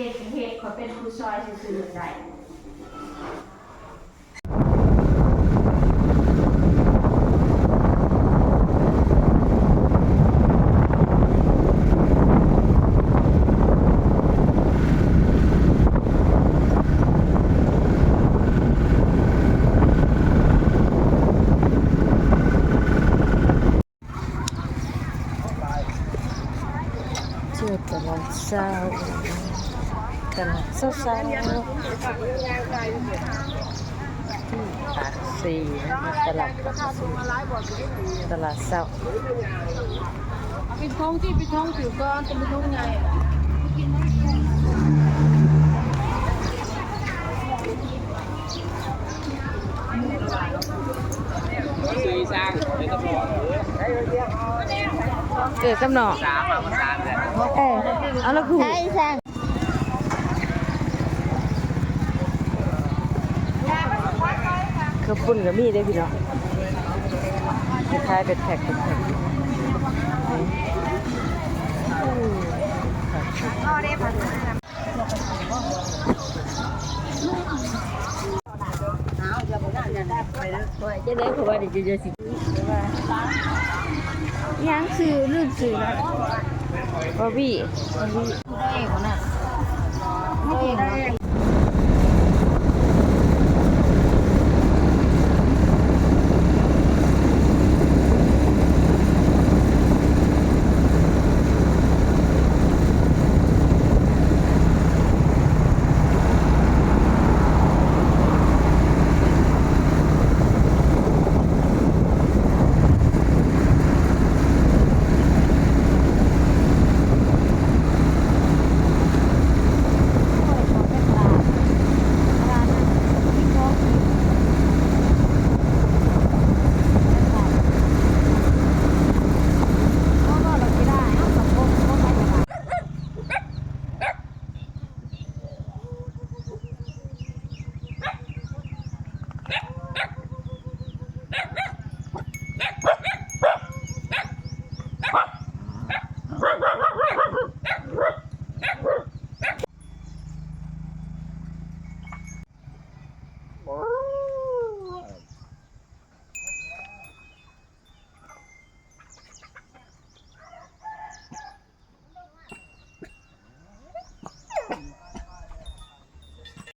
จ๊เป็นเฮ็ดขอเป็นครูซอยซื่อๆได้这怎么烧？ ที่ปากซีนะคะตลาดปากซีตลาดเศร้าเป็นท้องที่เป็นท้องผิวก้อนจะเป็นท้องใหญ่ซื้อสร้างเป็นตำรวจเกิดกำเนอสามมามาสามเลยเออเอาละครูใช่ใช่ ข้าวปุ้นกับมีได้อพี่น้องคล้ายๆเป็นแพ็คเป็นแพ็คอืมว่าจะได้เพราะว่าเดี๋ยวจะเจอสิว่ายังคือลืมสื่อนะบอบบี้ได้เองน่ะได้เอง